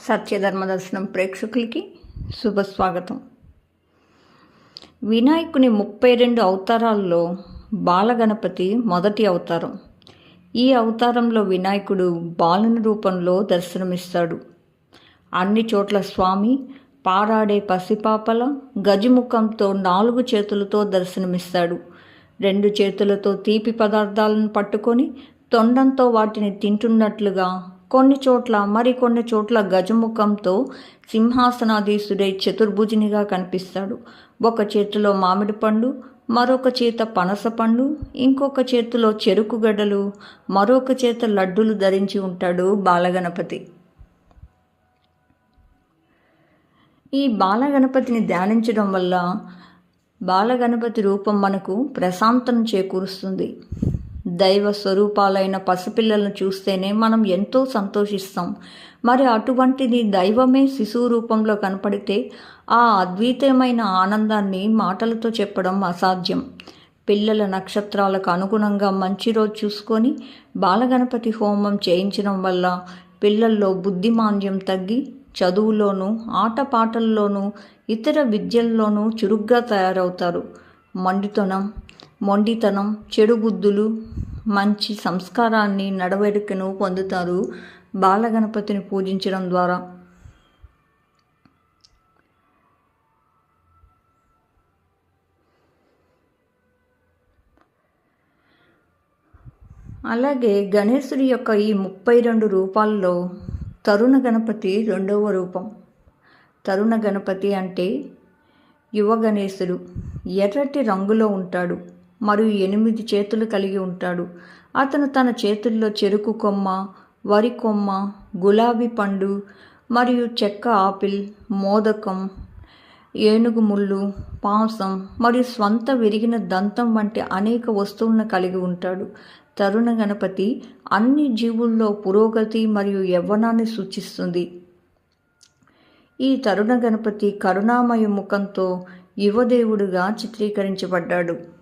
సత్యధర్మ దర్శనం ప్రేక్షకులకి శుభస్వాగతం. వినాయకుని ముప్పై రెండు అవతారాల్లో బాలగణపతి మొదటి అవతారం. ఈ అవతారంలో వినాయకుడు బాలుని రూపంలో దర్శనమిస్తాడు. అన్ని చోట్ల స్వామి పారాడే పసిపాపల గజముఖంతో నాలుగు చేతులతో దర్శనమిస్తాడు. రెండు చేతులతో తీపి పదార్థాలను పట్టుకొని తొండంతో వాటిని తింటున్నట్లుగా కొన్ని చోట్ల మరికొన్ని చోట్ల గజముఖంతో సింహాసనాధీశుడై చతుర్భుజునిగా కనిపిస్తాడు. ఒక చేతిలో మామిడి పండు మరొక చేత పనస పండు ఇంకొక చేతిలో చెరుకు గడ్డలు మరొక చేత లడ్డులు ధరించి ఉంటాడు బాలగణపతి. ఈ బాలగణపతిని ధ్యానించడం వల్ల బాలగణపతి రూపం మనకు ప్రశాంతం చేకూరుస్తుంది. దైవ స్వరూపాలైన పసిపిల్లలను చూస్తేనే మనం ఎంతో సంతోషిస్తాం. మరి అటువంటిది దైవమే శిశువు రూపంలో కనపడితే ఆ అద్వితీయమైన ఆనందాన్ని మాటలతో చెప్పడం అసాధ్యం. పిల్లల నక్షత్రాలకు అనుగుణంగా మంచి రోజు చూసుకొని బాలగణపతి హోమం చేయించడం వల్ల పిల్లల్లో బుద్ధిమాంద్యం తగ్గి చదువులోనూ ఆటపాటల్లోనూ ఇతర విద్యల్లోనూ చురుగ్గా తయారవుతారు. మండితనం మొండితనం చెడు బుద్ధులు మంచి సంస్కారాన్ని నడవడికను పొందుతారు బాలగణపతిని పూజించడం ద్వారా. అలాగే గణేశుడి యొక్క ఈ ముప్పై రెండు రూపాల్లో తరుణ గణపతి రెండవ రూపం. తరుణ గణపతి అంటే యువ గణేశుడు. ఎర్రటి రంగులో ఉంటాడు. మరియు ఎనిమిది చేతులు కలిగి ఉంటాడు. అతను తన చేతుల్లో చెరుకు కొమ్మ వరి కొమ్మ గులాబీ పండు మరియు చెక్క ఆపిల్ మోదకం ఏనుగు ముళ్ళు పాంసం మరియు స్వంత విరిగిన దంతం వంటి అనేక వస్తువులను కలిగి ఉంటాడు. తరుణ గణపతి అన్ని జీవుల్లో పురోగతి మరియు యవ్వనాన్ని సూచిస్తుంది. ఈ తరుణ గణపతి కరుణామయ ముఖంతో యువదేవుడుగా చిత్రీకరించబడ్డాడు.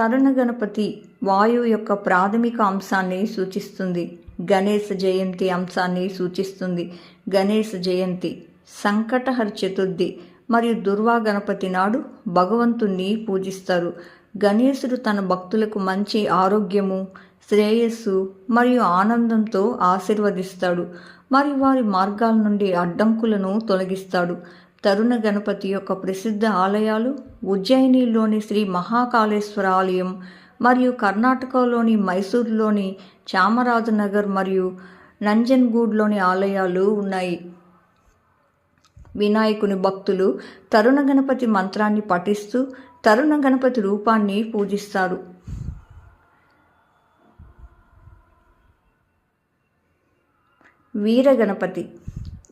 తరుణ గణపతి వాయువు యొక్క ప్రాథమిక అంశాన్ని సూచిస్తుంది. గణేశ జయంతి అంశాన్ని సూచిస్తుంది. గణేశ జయంతి సంకటహర చతుర్థి మరియు దుర్వా గణపతి నాడు భగవంతుణ్ణి పూజిస్తారు. గణేశుడు తన భక్తులకు మంచి ఆరోగ్యము శ్రేయస్సు మరియు ఆనందంతో ఆశీర్వదిస్తాడు. మరియు వారి మార్గాల నుండి అడ్డంకులను తొలగిస్తాడు. తరుణ గణపతి యొక్క ప్రసిద్ధ ఆలయాలు ఉజ్జయినిలోని శ్రీ మహాకాళేశ్వర ఆలయం మరియు కర్ణాటకలోని మైసూరులోని చామరాజనగర్ మరియు నంజన్గూడ్లోని ఆలయాలు ఉన్నాయి. వినాయకుని భక్తులు తరుణ గణపతి మంత్రాన్ని పఠిస్తూ తరుణ గణపతి రూపాన్ని పూజిస్తారు. వీరగణపతి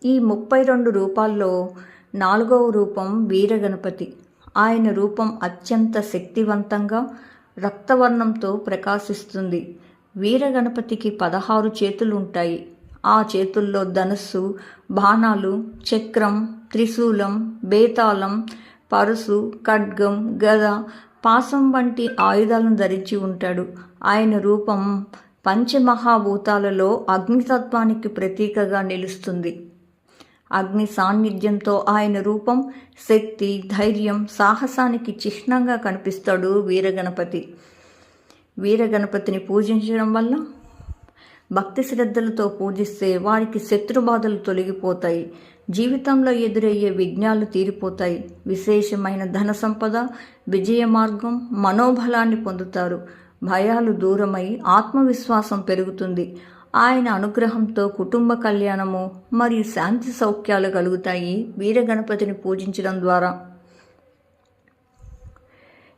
ఈ ముప్పై రెండు రూపాల్లో నాలుగవ రూపం వీరగణపతి. ఆయన రూపం అత్యంత శక్తివంతంగా రక్తవర్ణంతో ప్రకాశిస్తుంది. వీరగణపతికి పదహారు చేతులు ఉంటాయి ఆ చేతుల్లో ధనుస్సు బాణాలు చక్రం త్రిశూలం బేతాళం పరుసు ఖడ్గం గద పాసం వంటి ఆయుధాలను ధరించి ఉంటాడు. ఆయన రూపం పంచమహాభూతాలలో అగ్నితత్వానికి ప్రతీకగా నిలుస్తుంది. అగ్ని సాన్నిధ్యంతో ఆయన రూపం శక్తి ధైర్యం సాహసానికి చిహ్నంగా కనిపిస్తాడు వీరగణపతి. వీరగణపతిని పూజించడం వల్ల భక్తి శ్రద్ధలతో పూజిస్తే వారికి శత్రుబాధలు తొలగిపోతాయి. జీవితంలో ఎదురయ్యే విఘ్నాలు తీరిపోతాయి. విశేషమైన ధన సంపద విజయ మార్గం మనోబలాన్ని పొందుతారు. భయాలు దూరమై ఆత్మవిశ్వాసం పెరుగుతుంది. ఆయన అనుగ్రహంతో కుటుంబ కళ్యాణము మరియు శాంతి సౌఖ్యాలు కలుగుతాయి వీరగణపతిని పూజించడం ద్వారా.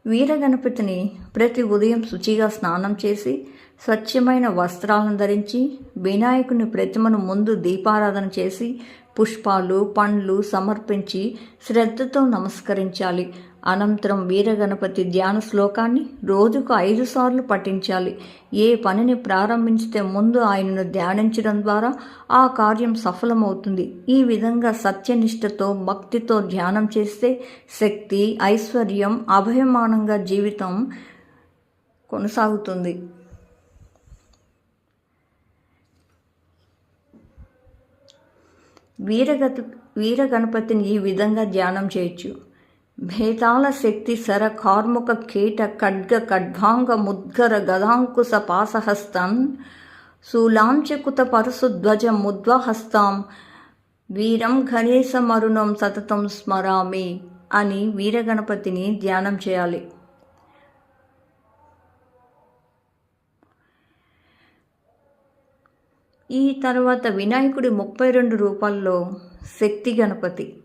వీరగణపతిని ప్రతి ఉదయం శుచిగా స్నానం చేసి స్వచ్ఛమైన వస్త్రాలను ధరించి వినాయకుని ప్రతిమను ముందు దీపారాధన చేసి పుష్పాలు పండ్లు సమర్పించి శ్రద్ధతో నమస్కరించాలి. అనంతరం వీరగణపతి ధ్యాన శ్లోకాన్ని రోజుకు ఐదు సార్లు పఠించాలి. ఏ పనిని ప్రారంభించితే ముందు ఆయనను ధ్యానించడం ద్వారా ఆ కార్యం సఫలమవుతుంది. ఈ విధంగా సత్యనిష్టతో భక్తితో ధ్యానం చేస్తే శక్తి ఐశ్వర్యం అభయమానంగా జీవితం కొనసాగుతుంది. వీరగతి వీరగణపతిని ఈ విధంగా ధ్యానం చేయొచ్చు. భేతాల శక్తి సర కార్ముక కీట ఖడ్గ ఖడ్వాంగ ముద్గర గదాంకుశ పాసహస్తం. శూలాంచకుత పరశుధ్వజ ముద్వహస్తాం. వీరం గణేశమరుణం సతతం స్మరామి అని వీరగణపతిని ధ్యానం చేయాలి. ఈ తర్వాత వినాయకుడి ముప్పై రెండు రూపాల్లో శక్తి గణపతి.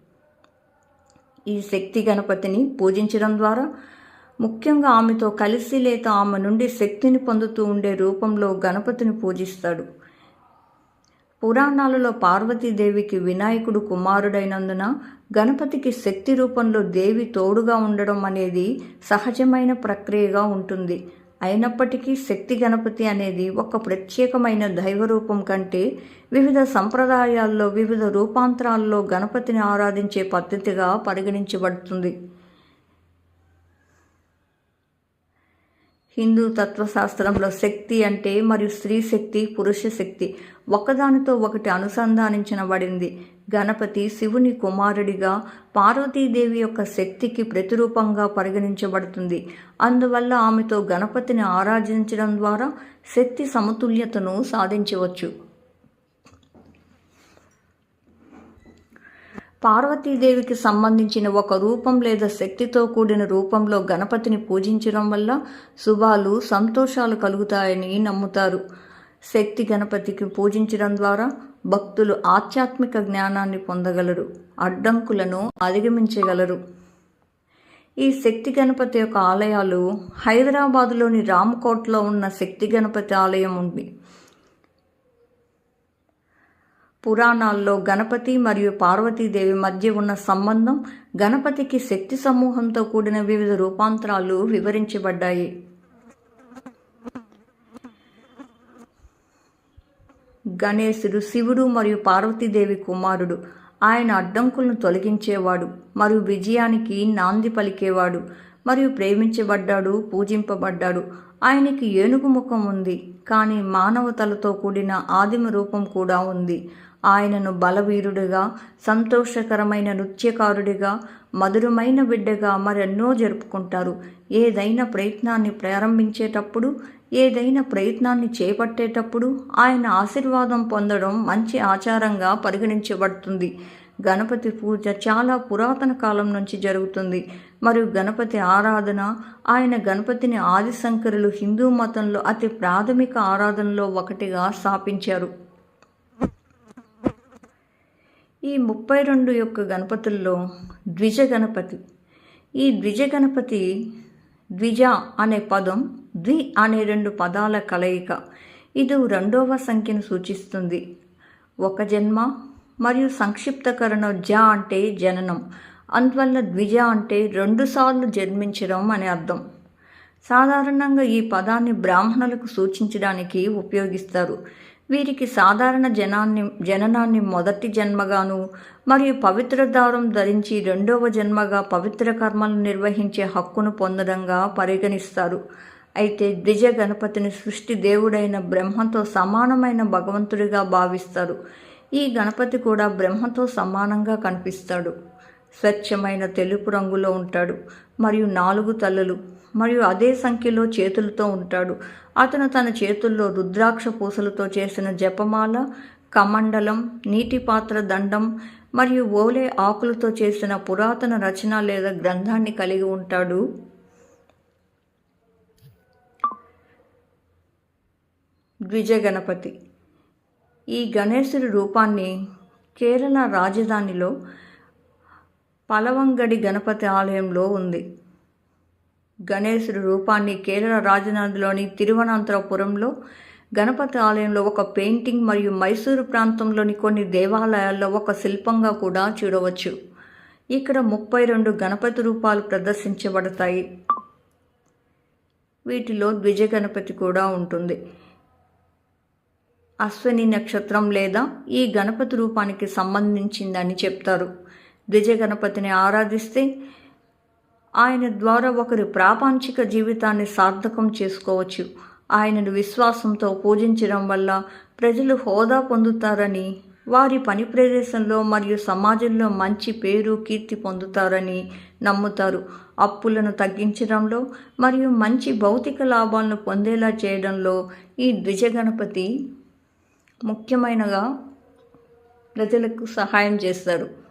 ఈ శక్తి గణపతిని పూజించడం ద్వారా ముఖ్యంగా ఆమెతో కలిసి లేక ఆమె నుండి శక్తిని పొందుతూ ఉండే రూపంలో గణపతిని పూజిస్తాడు. పురాణాలలో పార్వతీదేవికి వినాయకుడు కుమారుడైనందున గణపతికి శక్తి రూపంలో దేవి తోడుగా ఉండడం అనేది సహజమైన ప్రక్రియగా ఉంటుంది. అయినప్పటికీ శక్తి గణపతి అనేది ఒక ప్రత్యేకమైన దైవరూపం కంటే వివిధ సంప్రదాయాల్లో వివిధ రూపాంతరాల్లో గణపతిని ఆరాధించే పద్ధతిగా పరిగణించబడుతుంది. హిందూ తత్వశాస్త్రంలో శక్తి అంటే మరియు స్త్రీ శక్తి పురుష శక్తి ఒకదానితో ఒకటి అనుసంధానించబడింది గణపతి శివుని కుమారుడిగా పార్వతీదేవి యొక్క శక్తికి ప్రతిరూపంగా పరిగణించబడుతుంది. అందువల్ల ఆమెతో గణపతిని ఆరాధించడం ద్వారా శక్తి సమతుల్యతను సాధించవచ్చు. పార్వతీదేవికి సంబంధించిన ఒక రూపం లేదా శక్తితో కూడిన రూపంలో గణపతిని పూజించడం వల్ల శుభాలు సంతోషాలు కలుగుతాయని నమ్ముతారు. శక్తి గణపతికి పూజించడం ద్వారా భక్తులు ఆధ్యాత్మిక జ్ఞానాన్ని పొందగలరు అడ్డంకులను అధిగమించగలరు. ఈ శక్తి గణపతి యొక్క ఆలయాలు హైదరాబాదులోని రామ్కోట్లో ఉన్న శక్తి గణపతి ఆలయం ఉంది. పురాణాల్లో గణపతి మరియు పార్వతీదేవి మధ్య ఉన్న సంబంధం గణపతికి శక్తి సమూహంతో కూడిన వివిధ రూపాంతరాలు వివరించబడ్డాయి. గణేశుడు శివుడు మరియు పార్వతీదేవి కుమారుడు. ఆయన అడ్డంకులను తొలగించేవాడు మరియు విజయానికి నాంది పలికేవాడు మరియు ప్రేమించబడ్డాడు పూజింపబడ్డాడు. ఆయనకి ఏనుగు ముఖం ఉంది కానీ మానవతలతో కూడిన ఆదిమ రూపం కూడా ఉంది. ఆయనను బలవీరుడిగా సంతోషకరమైన నృత్యకారుడిగా మధురమైన బిడ్డగా మరెన్నో జరుపుకుంటారు. ఏదైనా ప్రయత్నాన్ని ప్రారంభించేటప్పుడు ఏదైనా ప్రయత్నాన్ని చేపట్టేటప్పుడు ఆయన ఆశీర్వాదం పొందడం మంచి ఆచారంగా పరిగణించబడుతుంది. గణపతి పూజ చాలా పురాతన కాలం నుంచి జరుగుతుంది. మరియు గణపతి ఆరాధన ఆయన గణపతిని ఆదిశంకరులు హిందూ మతంలో అతి ప్రాథమిక ఆరాధనలో ఒకటిగా స్థాపించారు. ఈ ముప్పై రెండు యొక్క గణపతుల్లో ద్విజ గణపతి ఈ ద్విజ గణపతి ద్విజ అనే పదం ద్వి అనే రెండు పదాల కలయిక. ఇది రెండవ సంఖ్యను సూచిస్తుంది. ఒక జన్మ మరియు సంక్షిప్తకరణ జ అంటే జననం. అందువల్ల ద్విజ అంటే రెండుసార్లు జన్మించడం అని అర్థం. సాధారణంగా ఈ పదాన్ని బ్రాహ్మణులకు సూచించడానికి ఉపయోగిస్తారు. వీరికి సాధారణ జనాన్ని జననాన్ని మొదటి జన్మగాను మరియు పవిత్ర దారం ధరించి రెండవ జన్మగా పవిత్ర కర్మలు నిర్వహించే హక్కును పొందడంగా పరిగణిస్తారు. అయితే ద్విజ గణపతిని సృష్టి దేవుడైన బ్రహ్మతో సమానమైన భగవంతుడిగా భావిస్తారు. ఈ గణపతి కూడా బ్రహ్మతో సమానంగా కనిపిస్తాడు. స్వచ్ఛమైన తెలుపు రంగులో ఉంటాడు మరియు నాలుగు తలలు మరియు అదే సంఖ్యలో చేతులతో ఉంటాడు. అతను తన చేతుల్లో రుద్రాక్ష పూసలతో చేసిన జపమాల కమండలం నీటి పాత్ర దండం మరియు ఓలే ఆకులతో చేసిన పురాతన రచన లేదా గ్రంథాన్ని కలిగి ఉంటాడు. ద్విజగణపతి. ఈ గణేశుడి రూపాన్ని కేరళ రాజధానిలో పలవంగడి గణపతి ఆలయంలో ఉంది. గణేశుడి రూపాన్ని కేరళ రాజధానిలోని తిరువనంతపురంలో గణపతి ఆలయంలో ఒక పెయింటింగ్ మరియు మైసూరు ప్రాంతంలోని కొన్ని దేవాలయాల్లో ఒక శిల్పంగా కూడా చూడవచ్చు. ఇక్కడ ముప్పై రెండు గణపతి రూపాలు ప్రదర్శించబడతాయి. వీటిలో ద్విజ గణపతి కూడా ఉంటుంది. అశ్వని నక్షత్రం లేదా ఈ గణపతి రూపానికి సంబంధించిందని చెప్తారు. ద్విజ గణపతిని ఆరాధిస్తే ఆయన ద్వారా ఒకరి ప్రాపంచిక జీవితాన్ని సార్థకం చేసుకోవచ్చు. ఆయనను విశ్వాసంతో పూజించడం వల్ల ప్రజలు హోదా పొందుతారని వారి పని ప్రదేశంలో మరియు సమాజంలో మంచి పేరు కీర్తి పొందుతారని నమ్ముతారు. అప్పులను తగ్గించడంలో మరియు మంచి భౌతిక లాభాలను పొందేలా చేయడంలో ఈ ద్విజగణపతి ముఖ్యమైనగా ప్రజలకు సహాయం చేస్తారు.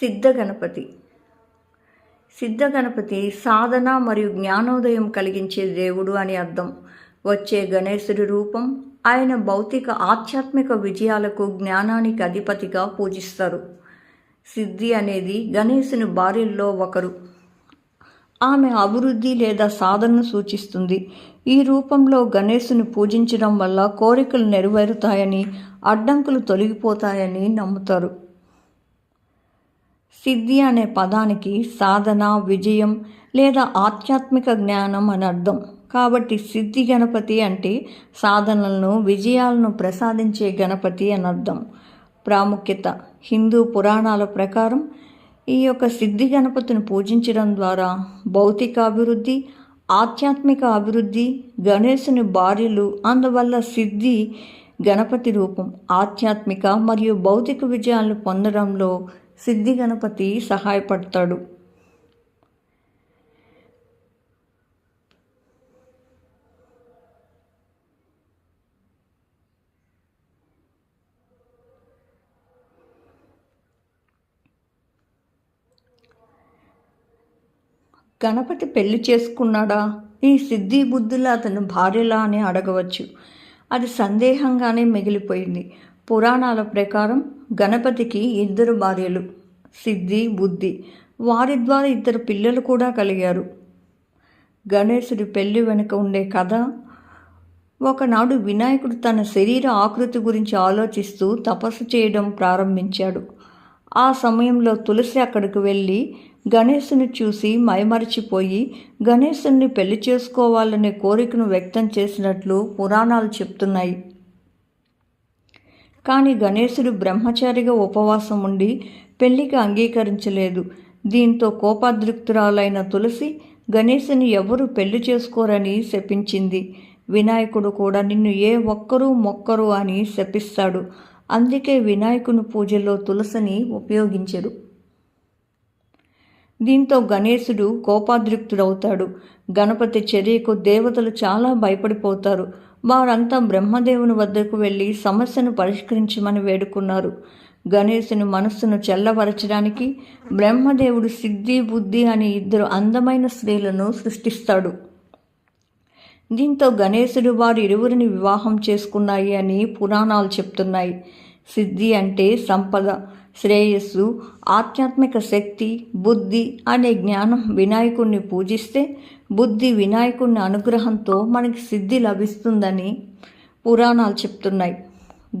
సిద్ధ గణపతి సిద్ధ గణపతి సాధన మరియు జ్ఞానోదయం కలిగించే దేవుడు అని అర్థం. వచ్చే గణేశుడి రూపం ఆయన భౌతిక ఆధ్యాత్మిక విజయాలకు జ్ఞానానికి అధిపతిగా పూజిస్తారు. సిద్ధి అనేది గణేశుని భార్యల్లో ఒకరు. ఆమె అభివృద్ధి లేదా సాధనను సూచిస్తుంది. ఈ రూపంలో గణేశుని పూజించడం వల్ల కోరికలు నెరవేరుతాయని అడ్డంకులు తొలగిపోతాయని నమ్ముతారు. సిద్ధి అనే పదానికి సాధన విజయం లేదా ఆధ్యాత్మిక జ్ఞానం అని అర్థం. కాబట్టి సిద్ధి గణపతి అంటే సాధనలను విజయాలను ప్రసాదించే గణపతి అని అర్థం. ప్రాముఖ్యత హిందూ పురాణాల ప్రకారం ఈ యొక్క సిద్ధి గణపతిని పూజించడం ద్వారా భౌతిక అభివృద్ధి ఆధ్యాత్మిక అభివృద్ధి గణేశుని భార్యలు అందువల్ల సిద్ధి గణపతి రూపం ఆధ్యాత్మిక మరియు భౌతిక విజయాలను పొందడంలో సిద్ధి గణపతి సహాయపడతాడు. గణపతి పెళ్ళి చేసుకున్నాడా? ఈ సిద్ధి బుద్ధుల అతను భార్యలా అని అడగవచ్చు. అది సందేహంగానే మిగిలిపోయింది. పురాణాల ప్రకారం గణపతికి ఇద్దరు భార్యలు సిద్ధి బుద్ధి. వారి ద్వారా ఇద్దరు పిల్లలు కూడా కలిగారు. గణేశుడి పెళ్ళి వెనుక ఉండే కథ ఒకనాడు వినాయకుడు తన శరీర ఆకృతి గురించి ఆలోచిస్తూ తపస్సు చేయడం ప్రారంభించాడు. ఆ సమయంలో తులసి అక్కడికి వెళ్ళి గణేశుని చూసి మైమరిచిపోయి గణేశుని పెళ్ళి చేసుకోవాలనే కోరికను వ్యక్తం చేసినట్లు పురాణాలు చెప్తున్నాయి. కానీ గణేశుడు బ్రహ్మచారిగా ఉపవాసం ఉండి పెళ్ళికి అంగీకరించలేదు. దీంతో కోపాదృక్తురాలైన తులసి గణేశుని ఎవరు పెళ్ళి చేసుకోరని శపించింది. వినాయకుడు కూడా నిన్ను ఏ ఒక్కరూ మొక్కరు అని శపిస్తాడు. అందుకే వినాయకుని పూజలో తులసిని ఉపయోగించరు. దీంతో గణేశుడు కోపాదృక్తుడవుతాడు గణపతి చర్యకు దేవతలు చాలా భయపడిపోతారు. వారంతా బ్రహ్మదేవుని వద్దకు వెళ్ళి సమస్యను పరిష్కరించమని వేడుకున్నారు. గణేశుని మనస్సును చల్లబరచడానికి బ్రహ్మదేవుడు సిద్ధి బుద్ధి అనే ఇద్దరు అందమైన స్త్రీలను సృష్టిస్తాడు. దీంతో గణేశుడు వారి ఇరువురిని వివాహం చేసుకున్నాయి అని పురాణాలు చెప్తున్నాయి. సిద్ధి అంటే సంపద శ్రేయస్సు ఆధ్యాత్మిక శక్తి బుద్ధి అనే జ్ఞానం వినాయకుణ్ణి పూజిస్తే బుద్ధి వినాయకుని అనుగ్రహంతో మనకి సిద్ధి లభిస్తుందని పురాణాలు చెప్తున్నాయి.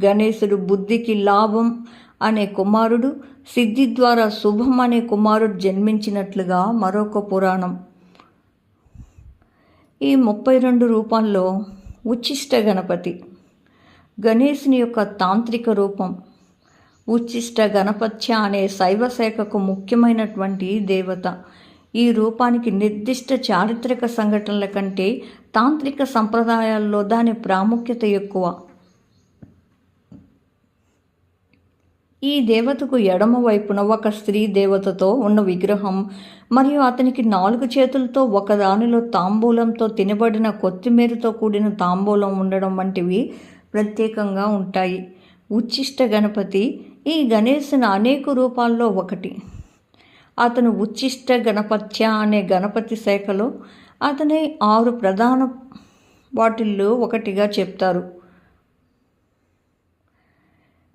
గణేశుడు బుద్ధికి లాభం అనే కుమారుడు సిద్ధి ద్వారా శుభం అనే కుమారుడు జన్మించినట్లుగా మరొక పురాణం. ఈ ముప్పై రెండు రూపంలో ఉచ్చిష్ట గణపతి గణేశుని యొక్క తాంత్రిక రూపం. ఉచ్చిష్ట గణపత్య అనే శైవ శాఖకు ముఖ్యమైనటువంటి దేవత. ఈ రూపానికి నిర్దిష్ట చారిత్రక సంఘటనల కంటే తాంత్రిక సంప్రదాయాల్లో దాని ప్రాముఖ్యత ఎక్కువ. ఈ దేవతకు ఎడమ వైపున ఒక స్త్రీ దేవతతో ఉన్న విగ్రహం మరియు అతనికి నాలుగు చేతులతో ఒకదానిలో తాంబూలంతో తినబడిన కొత్తిమీరతో కూడిన తాంబూలం ఉండడం వంటివి ప్రత్యేకంగా ఉంటాయి. ఉచ్చిష్ట గణపతి ఈ గణేశుని అనేక రూపాల్లో ఒకటి. అతను ఉచ్చిష్ట గణపత్య అనే గణపతి శాఖలో అతని ఆరు ప్రధాన వాటిల్లో ఒకటిగా చెప్తారు.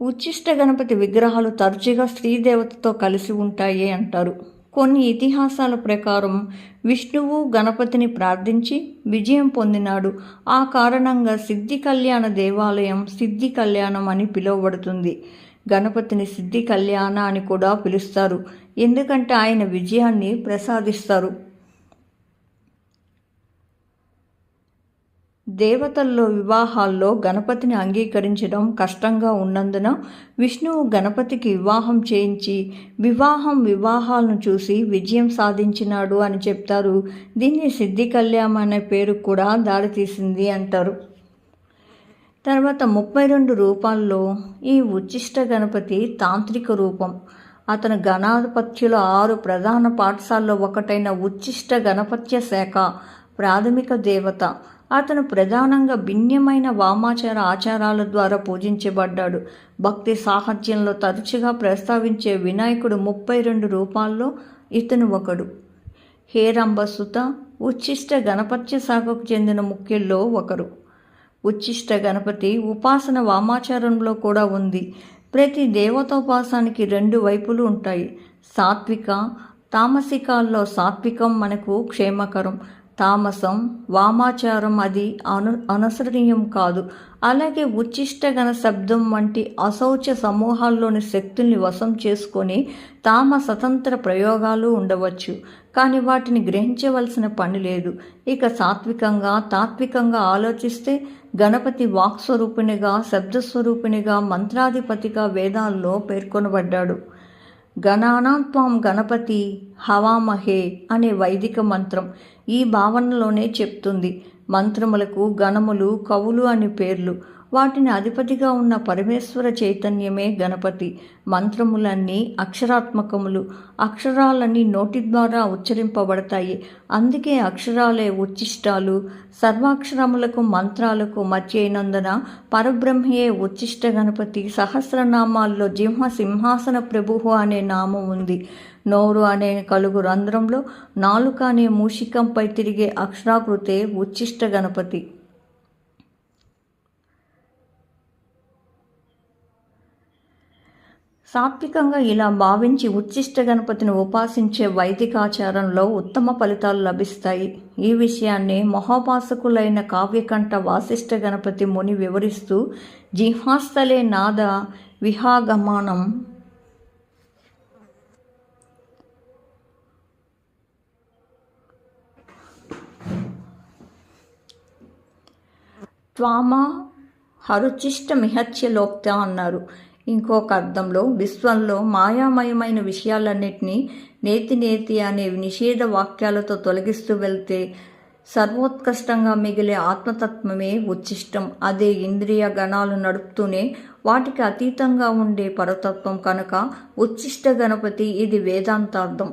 ఉచ్చిష్ట గణపతి విగ్రహాలు తరచుగా స్త్రీదేవతతో కలిసి ఉంటాయి అంటారు. కొన్ని ఇతిహాసాల ప్రకారం విష్ణువు గణపతిని ప్రార్థించి విజయం పొందినాడు. ఆ కారణంగా సిద్ధి కళ్యాణ దేవాలయం సిద్ధి కళ్యాణం అని పిలువబడుతుంది. గణపతిని సిద్ధి కళ్యాణ అని కూడా పిలుస్తారు. ఎందుకంటే ఆయన విజయాన్ని ప్రసాదిస్తారు. దేవతల్లో వివాహాల్లో గణపతిని అంగీకరించడం కష్టంగా ఉన్నందున విష్ణువు గణపతికి వివాహం చేయించి వివాహం వివాహాలను చూసి విజయం సాధించినాడు అని చెప్తారు. దీన్ని సిద్ధి కళ్యాణం అనే పేరు కూడా దారితీసింది అంటారు. తర్వాత ముప్పై రెండు రూపాల్లో ఈ ఉచ్చిష్ట గణపతి తాంత్రిక రూపం. అతను గణాధిపత్యుల ఆరు ప్రధాన పాఠశాలలో ఒకటైన ఉచ్చిష్ట గణపత్య శాఖ ప్రాథమిక దేవత. అతను ప్రధానంగా భిన్నమైన వామాచార ఆచారాల ద్వారా పూజించబడ్డాడు. భక్తి సాహిత్యంలో తరచుగా ప్రస్తావించే వినాయకుడు ముప్పై రెండు రూపాల్లో ఇతను ఒకడు. హేరంబసుత ఉచ్చిష్ట గణపత్య శాఖకు చెందిన ముఖ్యుల్లో ఒకరు. ఉచ్చిష్ట గణపతి ఉపాసన వామాచారంలో కూడా ఉంది. ప్రతి దేవతోపాసానికి రెండు వైపులు ఉంటాయి. సాత్విక తామసికాల్లో సాత్వికం మనకు క్షేమకరం. తామసం వామాచారం అది అను అనుసరణీయం కాదు. అలాగే ఉచ్చిష్టగణ శబ్దం వంటి అశౌచ సమూహాల్లోని శక్తుల్ని వశం చేసుకొని తామ స్వతంత్ర ప్రయోగాలు ఉండవచ్చు. కానీ వాటిని గ్రహించవలసిన పని లేదు. ఇక సాత్వికంగా తాత్వికంగా ఆలోచిస్తే గణపతి వాక్స్వరూపిణిగా శబ్దస్వరూపిణిగా మంత్రాధిపతిగా వేదాల్లో పేర్కొనబడ్డాడు. గణానాత్వాం గణపతి హవామహే అనే వైదిక మంత్రం ఈ భావనలోనే చెప్తుంది. మంత్రములకు గణములు కవులు అని పేర్లు. వాటిని అధిపతిగా ఉన్న పరమేశ్వర చైతన్యమే గణపతి. మంత్రములన్నీ అక్షరాత్మకములు. అక్షరాలన్నీ నోటి ద్వారా ఉచ్చరింపబడతాయి. అందుకే అక్షరాలే ఉచ్చిష్టాలు. సర్వాక్షరములకు మంత్రాలకు మధ్య అయినందున పరబ్రహ్మయే ఉచ్చిష్ట గణపతి. సహస్రనామాల్లో జింహ సింహాసన ప్రభువు అనే నామం ఉంది. నోరు అనే కలుగు రంధ్రంలో నాలుక అనే మూషికంపై తిరిగే అక్షరాకృతే ఉచ్చిష్ట గణపతి. సాత్వికంగా ఇలా భావించి ఉచ్చిష్ట గణపతిని ఉపాసించే వైదికాచారంలో ఉత్తమ ఫలితాలు లభిస్తాయి. ఈ విషయాన్ని మహోపాసకులైన కావ్యకంఠ వాసిష్ఠ గణపతి ముని వివరిస్తూ జిహాస్థలే నాద విహాగమానం. త్వామ హరుచిష్ట మిహత్యలోక్త అన్నారు. ఇంకొక అర్థంలో విశ్వంలో మాయామయమైన విషయాలన్నింటినీ నేతి నేతి అనే నిషేధ వాక్యాలతో తొలగిస్తూ వెళ్తే సర్వోత్కృష్టంగా మిగిలే ఆత్మతత్వమే ఉచ్చిష్టం. అదే ఇంద్రియ గణాలు నడుపుతూనే వాటికి అతీతంగా ఉండే పరతత్వం కనుక ఉచ్చిష్ట గణపతి ఇది వేదాంతార్థం.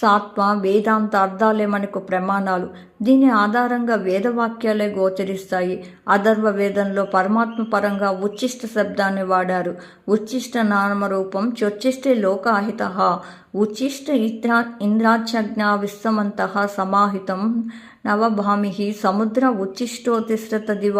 సాత్వ వేదాంత అర్థాలే మనకు ప్రమాణాలు. దీని ఆధారంగా వేదవాక్యాలే గోచరిస్తాయి. అధర్వ వేదంలో పరమాత్మ పరంగా ఉచ్చిష్ట శబ్దాన్ని వాడారు. ఉచ్చిష్ట నామరూపం చొచ్చిష్టే లోకాహిత. ఉచ్చిష్ట ఇంద్రా ఇంద్రాచజ్ఞా విశ్వమంత సమాహితం నవభామి సముద్ర ఉచ్చిష్టోతిశ్రత దివ.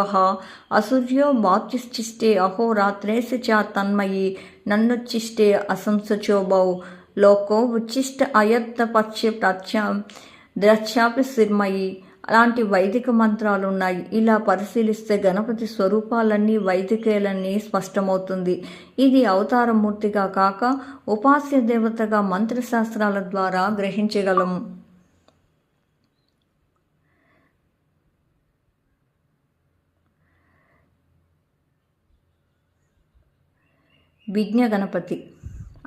అసూర్యో బాత్యుశ్చిష్టే అహోరాత్రేసి చ తన్మయి. నన్నుచ్చిష్టే అసంసచోబౌ లోకో ఉచ్చిష్ట అయత్త పక్ష ప్రత్య ద్రక్షాపి సిర్మయి. అలాంటి వైదిక మంత్రాలు ఉన్నాయి ఇలా పరిశీలిస్తే గణపతి స్వరూపాలన్నీ వైదికేలన్నీ స్పష్టమవుతుంది. ఇది అవతారమూర్తిగా కాక ఉపాస్య దేవతగా మంత్రశాస్త్రాల ద్వారా గ్రహించగలము. విఘ్న గణపతి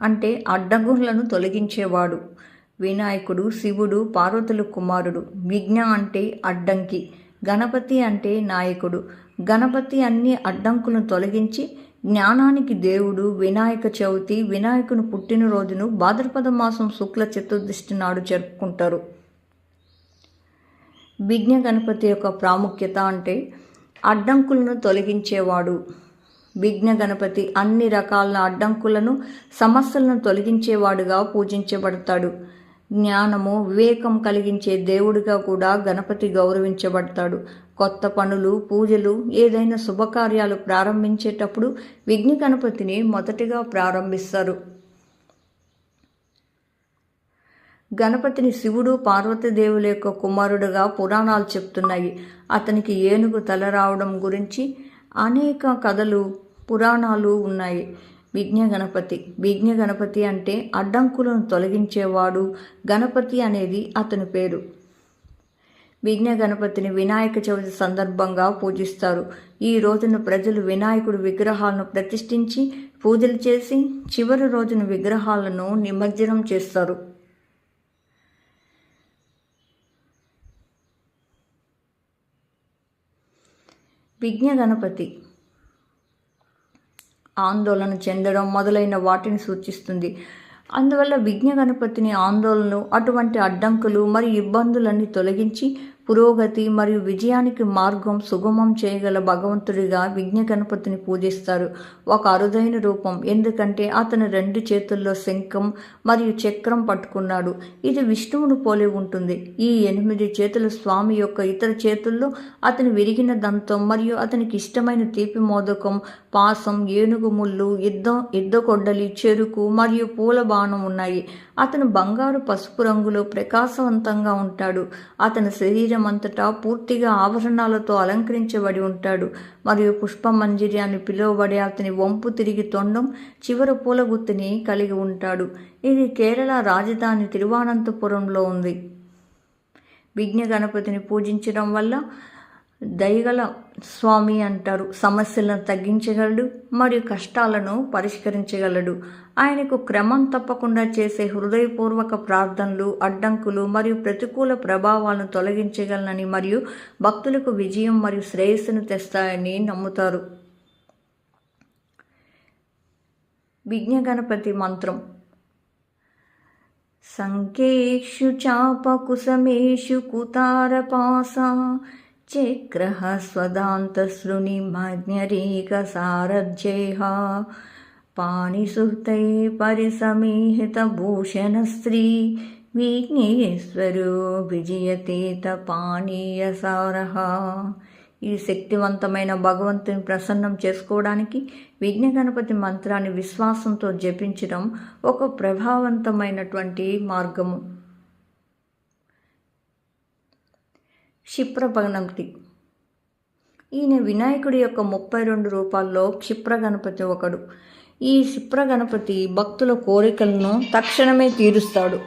అంటే అడ్డగుహలను తొలగించేవాడు. వినాయకుడు శివుడు పార్వతుల కుమారుడు. విఘ్న అంటే అడ్డంకి గణపతి అంటే నాయకుడు. గణపతి అన్ని అడ్డంకులను తొలగించి జ్ఞానానికి దేవుడు వినాయక చవితి వినాయకుని పుట్టినరోజును భాద్రపద మాసం శుక్ల చతుర్దశి నాడు జరుపుకుంటారు. విఘ్న గణపతి యొక్క ప్రాముఖ్యత అంటే అడ్డంకులను తొలగించేవాడు. విఘ్న గణపతి అన్ని రకాల అడ్డంకులను సమస్యలను తొలగించేవాడుగా పూజించబడతాడు. జ్ఞానము వివేకం కలిగించే దేవుడిగా కూడా గణపతి గౌరవించబడతాడు. కొత్త పనులు పూజలు ఏదైనా శుభకార్యాలు ప్రారంభించేటప్పుడు విఘ్న గణపతిని మొదటిగా ప్రారంభిస్తారు. గణపతిని శివుడు పార్వతీదేవుల యొక్క కుమారుడుగా పురాణాలు చెప్తున్నాయి. అతనికి ఏనుగు తల రావడం గురించి అనేక కథలు పురాణాలు ఉన్నాయి. విఘ్న గణపతి. విఘ్న గణపతి అంటే అడ్డంకులను తొలగించేవాడు. గణపతి అనేది అతని పేరు. విఘ్న గణపతిని వినాయక చవితి సందర్భంగా పూజిస్తారు. ఈ రోజున ప్రజలు వినాయకుడి విగ్రహాలను ప్రతిష్ఠించి పూజలు చేసి చివరి రోజున విగ్రహాలను నిమజ్జనం చేస్తారు. విఘ్న గణపతి. ఆందోళన చెందడం మొదలైన వాటిని సూచిస్తుంది. అందువల్ల విఘ్న గణపతిని ఆందోళనలు అటువంటి అడ్డంకులు మరియు ఇబ్బందులన్నీ తొలగించి పురోగతి మరియు విజయానికి మార్గం సుగమం చేయగల భగవంతుడిగా విఘ్న గణపతిని పూజిస్తారు. ఒక అరుదైన రూపం ఎందుకంటే అతను రెండు చేతుల్లో శంఖం మరియు చక్రం పట్టుకున్నాడు. ఇది విష్ణువును పోలి ఉంటుంది. ఈ ఎనిమిది చేతుల స్వామి యొక్క ఇతర చేతుల్లో అతని విరిగిన దంతం మరియు అతనికి ఇష్టమైన తీపి మోదకం పాసం ఏనుగు ముళ్ళు యుద్ధం యుద్ధ కొడ్డలి చెరుకు మరియు పూల బాణం ఉన్నాయి. అతను బంగారు పసుపు రంగులో ప్రకాశవంతంగా ఉంటాడు. అతని శరీరం అంతటా పూర్తిగా ఆభరణాలతో అలంకరించబడి ఉంటాడు. మరియు పుష్పమంజరి అని పిలువబడే అతని వంపు తిరిగి తొండం చివర పూలగుత్తిని కలిగి ఉంటాడు. ఇది కేరళ రాజధాని తిరువనంతపురంలో ఉంది. విఘ్న గణపతిని పూజించడం వల్ల దయగల స్వామి అంటారు. సమస్యలను తగ్గించగలడు మరియు కష్టాలను పరిష్కరించగలడు. ఆయనకు క్రమం తప్పకుండా చేసే హృదయపూర్వక ప్రార్థనలు అడ్డంకులు మరియు ప్రతికూల ప్రభావాలను తొలగించగలనని మరియు భక్తులకు విజయం మరియు శ్రేయస్సును తెస్తాయని నమ్ముతారు. విజ్ఞగణపతి మంత్రం. సంకేషు చాపకుశమేషు కుతారపాసా चक्रः स्वदान्तशृणिमज्ञरेकसारज्येह पाणिसुहृतै परिसमीहितभूषणस्त्री విఘ్నేశ్వరు విజయతేత పానీయసారహ ఈ శక్తివంతమైన భగవంతుని ప్రసన్నం చేసుకోవడానికి విఘ్న గణపతి మంత్రాన్ని విశ్వాసంతో జపించడం ఒక ప్రభావవంతమైనటువంటి మార్గము క్షిప్రగణపతి ఈయన వినాయకుడి యొక్క ముప్పై రెండు రూపాల్లో క్షిప్ర గణపతి ఒకడు. ఈ క్షిప్ర గణపతి భక్తుల కోరికలను తక్షణమే తీరుస్తాడు.